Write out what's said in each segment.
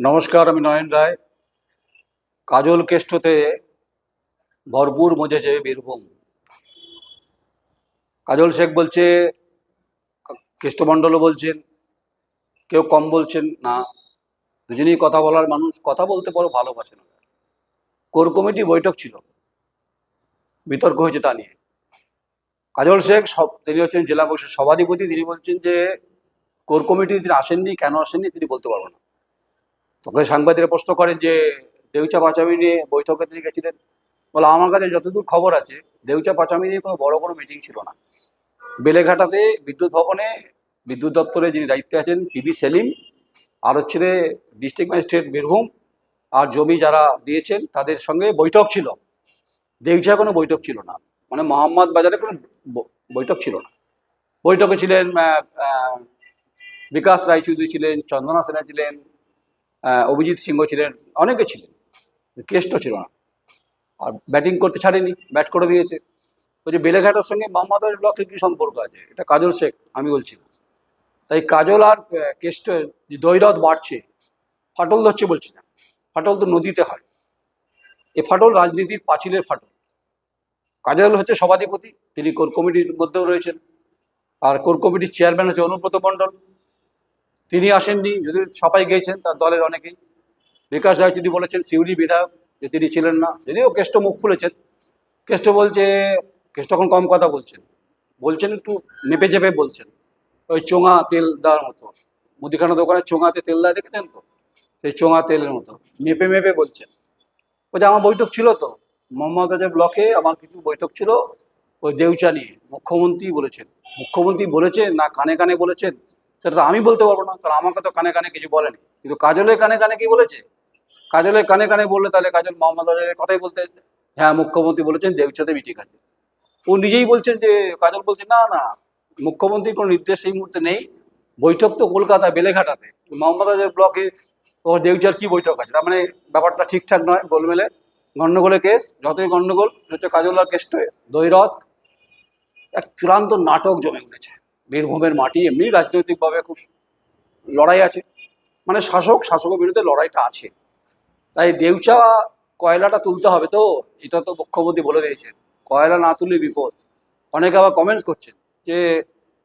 নমস্কার, আমি নয়ন রায়। কাজল কেষ্টতে ভরপুর মজেছে বীরভূম। কাজল শেখ বলছে, কেষ্টমণ্ডলও বলছেন, কেউ কম বলছেন, না। দুজনেই কথা বলার মানুষ, কথা বলতে বড় ভালোবাসেন কোর কমিটি বৈঠক ছিল, বিতর্ক হয়েছে তা নিয়ে। কাজল শেখ সব, তিনি হচ্ছেন জেলা পরিষদ সভাধিপতি, তিনি বলছেন যে, কোর কমিটি তিনি আসেননি, কেন আসেননি, তিনি বলতে পারবেন না। তখন সাংবাদিকরা প্রশ্ন করেন যে, দেউচা পাচামি নিয়ে বৈঠকে তিনি গেছিলেন। বলে, আমার কাছে যতদূর খবর আছে, দেউচা পাচামি নিয়ে কোনো বড় কোনো মিটিং ছিল না। বেলেঘাটাতে বিদ্যুৎ ভবনে বিদ্যুৎ দপ্তরে যিনি দায়িত্বে আছেন পিবি সেলিম, আর হচ্ছে ডিস্ট্রিক্ট ম্যাজিস্ট্রেট বীরভূম, আর জমি যারা দিয়েছেন, তাদের সঙ্গে বৈঠক ছিল। দেউচা কোনো বৈঠক ছিল না। মানে মোহাম্মদ বাজারে কোনো বৈঠক ছিল না। বৈঠকে ছিলেন বিকাশ রায়চৌধুরী ছিলেন, চন্দনা সেনা ছিলেন অভিজিৎ সিংহ ছিলেন অনেকে ছিলেন কেষ্ট ছিল না। আর ব্যাটিং করতে ছাড়েনি ব্যাট করে দিয়েছে। বলছে বেলেঘাটার সঙ্গে মোহাম্মদ ব্লকের কি সম্পর্ক আছে? এটা কাজল শেখ আমি বলছি তাই কাজল আর আহ, কেষ্টের যে দৈরথ বাড়ছে ফাটল ধরছে বলছি না। ফাটল তো নদীতে হয়। এ ফাটল রাজনীতির পাঁচিলের ফাটল। কাজল হচ্ছে সভাধিপতি তিনি কোর কমিটির মধ্যেও রয়েছেন। আর কোর কমিটির চেয়ারম্যান হচ্ছে অনুব্রত মণ্ডল। তিনি আসেননি, যদি সবাই গিয়েছেন, তার দলের অনেকেই। বিকাশ রায় যদি বলেছেন, সিউড়ি বিধায়ক, যে তিনি ছিলেন না। যদিও কেষ্ট মুখ খুলেছেন। কেষ্ট বলছে, কেষ্ট এখন কম কথা বলছেন। বলছেন একটু নেপে চেপে বলছেন। ওই চোঙা তেল দেওয়ার মতো। মুদিখানা দোকানে চোঙাতে তেল দেয়, দেখেছেন তো? সেই চোঙা তেলের মতো। মেপে মেপে বলছেন। বলছে, আমার বৈঠক ছিল তো। মোহাম্মদ আজের ব্লকে আমার কিছু বৈঠক ছিল। ওই দেউচা নিয়ে মুখ্যমন্ত্রী বলেছেন। মুখ্যমন্ত্রী বলেছেন না, কানে কানে বলেছেন? সেটা তো আমি বলতে পারব না, কারণ আমাকে তো কানে কানে কিছু বলেনি। কিন্তু কাজলের কানে কানে কি বলেছে? কাজলের কানে কানে বললে তাহলে কাজল মোহাম্মদ আজের কথাই বলতে হ্যাঁ মুখ্যমন্ত্রী বলেছেন দেউচাতে মিটিং আছে। ও নিজেই বলছেন যে, কাজল বলছে, না না, মুখ্যমন্ত্রীর কোনো নির্দেশ এই মুহূর্তে নেই। বৈঠক তো কলকাতা বেলেঘাটাতে। মোহাম্মদ আজের ব্লকে ওর দেউচার কি বৈঠক আছে? তার মানে ব্যাপারটা ঠিকঠাক নয় গোলমেলে। গন্ডগোলের কেস, যতই গন্ডগোল হচ্ছে কাজল আর কেষ্ট দৈরথ এক চূড়ান্ত নাটক জমে উঠেছে। বীরভূমের মাটি এমনি রাজনৈতিকভাবে খুব লড়াই আছে। মানে শাসক, শাসকের বিরুদ্ধে লড়াইটা আছে। তাই দেউচা কয়লাটা তুলতে হবে তো, এটা তো মুখ্যমন্ত্রী বলে দিয়েছেন। কয়লা না তুললে বিপদ। অনেকে আবার কমেন্টস করছেন যে,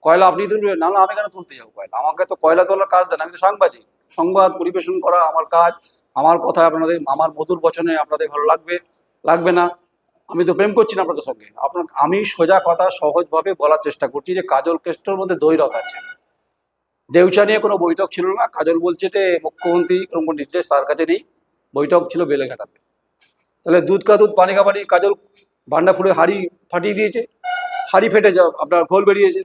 কয়লা আপনি তুলবেন? না না, আমি কেন তুলতে যাব কয়লা? আমাকে তো কয়লা তোলার কাজ দেন, আমি তো সাংবাদিক। সংবাদ পরিবেশন করা আমার কাজ, আমার কথা আপনাদের, আমার মধুর বচনে আপনাদের ভালো লাগবে লাগবে না। আমি তো প্রেম করছি না আপনাদের সঙ্গে। আপনার, আমি সোজা কথা সহজভাবে বলার চেষ্টা করছি যে কাজল কেষ্টর মধ্যে দৈরক আছে। দেউচা নিয়ে কোনো বৈঠক ছিল না। কাজল বলছে যে মুখ্যমন্ত্রী কোনো নির্দেশ তার কাছে নেই। বৈঠক ছিল বেলেঘাটাতে। তাহলে দুধ কা দুধ, পানি কা পানি, কাজল ভান্ডা ফুলে হাড়ি ফাটিয়ে দিয়েছে। হাড়ি ফেটে যা, আপনার খোল বেরিয়েছে।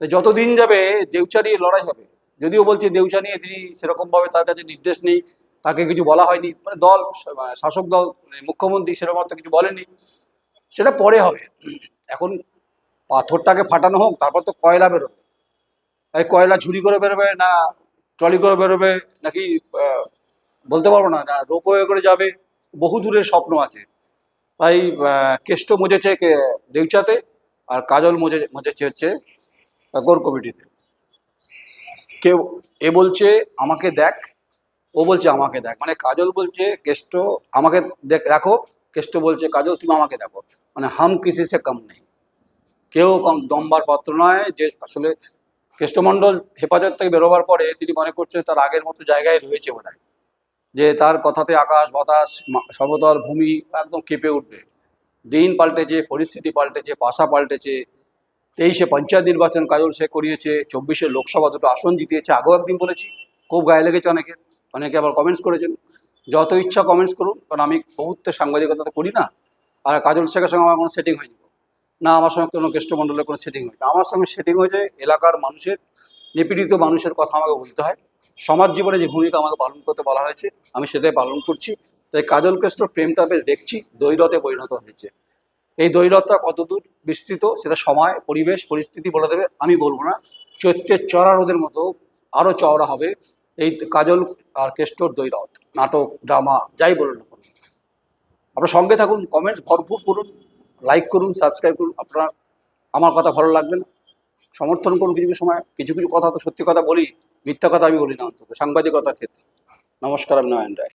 তো যত দিন যাবে দেউচা নিয়ে লড়াই হবে। যদিও বলছে দেউচা নিয়ে তিনি সেরকমভাবে তার কাছে নির্দেশ নেই। তাকে কিছু বলা হয়নি। মানে দল, শাসক দল মানে মুখ্যমন্ত্রী সেরকম অর্থ কিছু বলেনি সেটা পরে হবে। এখন পাথরটাকে ফাটানো হোক, তারপর তো কয়লা বেরোবে। এই কয়লা ঝুড়ি করে বেরোবে না ট্রলি করে বেরোবে নাকি বলতে পারব না না রোপওয়ে করে যাবে। বহু দূরের স্বপ্ন আছে। তাই কেষ্ট মজেছে দেউচাতে, আর কাজল মজে, মজেছে হচ্ছে গোর কমিটিতে। কেউ এ বলছে, আমাকে দেখ ও বলছে, আমাকে দেখ। মানে কাজল বলছে, কেষ্ট, আমাকে দেখো কেষ্ট বলছে, কাজল, তুমি আমাকে দেখো। মানে হাম কিসি সে কম নেই। কেউ কম, দমবার পাত্র নয় যে আসলে কেষ্টমণ্ডল হেফাজত থেকে বেরোবার পরে তিনি মনে করছে তার আগের মতো জায়গায় রয়েছে বোধ যে তার কথাতে আকাশ, বাতাস সমতল ভূমি একদম কেঁপে উঠবে। দিন পাল্টেছে, পরিস্থিতি পাল্টেছে পাশা পাল্টেছে। তেইশে পঞ্চায়েত নির্বাচন কাজল সে করিয়েছে, চব্বিশে লোকসভা দুটো আসন জিতিয়েছে। আগেও একদিন বলেছি, খুব গায়ে লেগেছে অনেকে অনেকে আবার কমেন্টস করেছেন, যত ইচ্ছা কমেন্টস করুন, কারণ আমি বহুত্বে সাংবাদিকতা তো করি না, আর কাজল শেখের সঙ্গে আমার কোনো সেটিং হয়নি। না, আমার সঙ্গে কোনো কেষ্টমণ্ডলের কোনো সেটিং হয়েছে আমার সঙ্গে সেটিং হয়েছে এলাকার মানুষের, নিপীড়িত মানুষের কথা আমাকে বলতে হয়। সমাজ জীবনে যে ভূমিকা আমাকে পালন করতে বলা হয়েছে, আমি সেটাই পালন করছি। তাই কাজল কেষ্টর প্রেমটা বেশ দেখছি, দৈরতে পরিণত হয়েছে। এই দৈরথটা কতদূর বিস্তৃত, সেটা সময়, পরিবেশ, পরিস্থিতি বলে দেবে, আমি বলব না। চৈত্রের চড়া রোদের মতো আরও চওড়া হবে। এই কাজল আর কেষ্টর দৈরথ নাটক, ড্রামা, যাই বলুন না। আপনার সঙ্গে থাকুন কমেন্টস ভরপুর করুন লাইক করুন সাবস্ক্রাইব করুন। আপনার, আমার কথা ভালো লাগবে না। সমর্থন করুন কিছু কিছু সময়। কিছু কিছু কথা তো সত্যি কথা বলি, মিথ্যা কথা আমি বলি না অন্তত, সাংবাদিকতার ক্ষেত্রে। নমস্কার, আমি নয়ন রায়।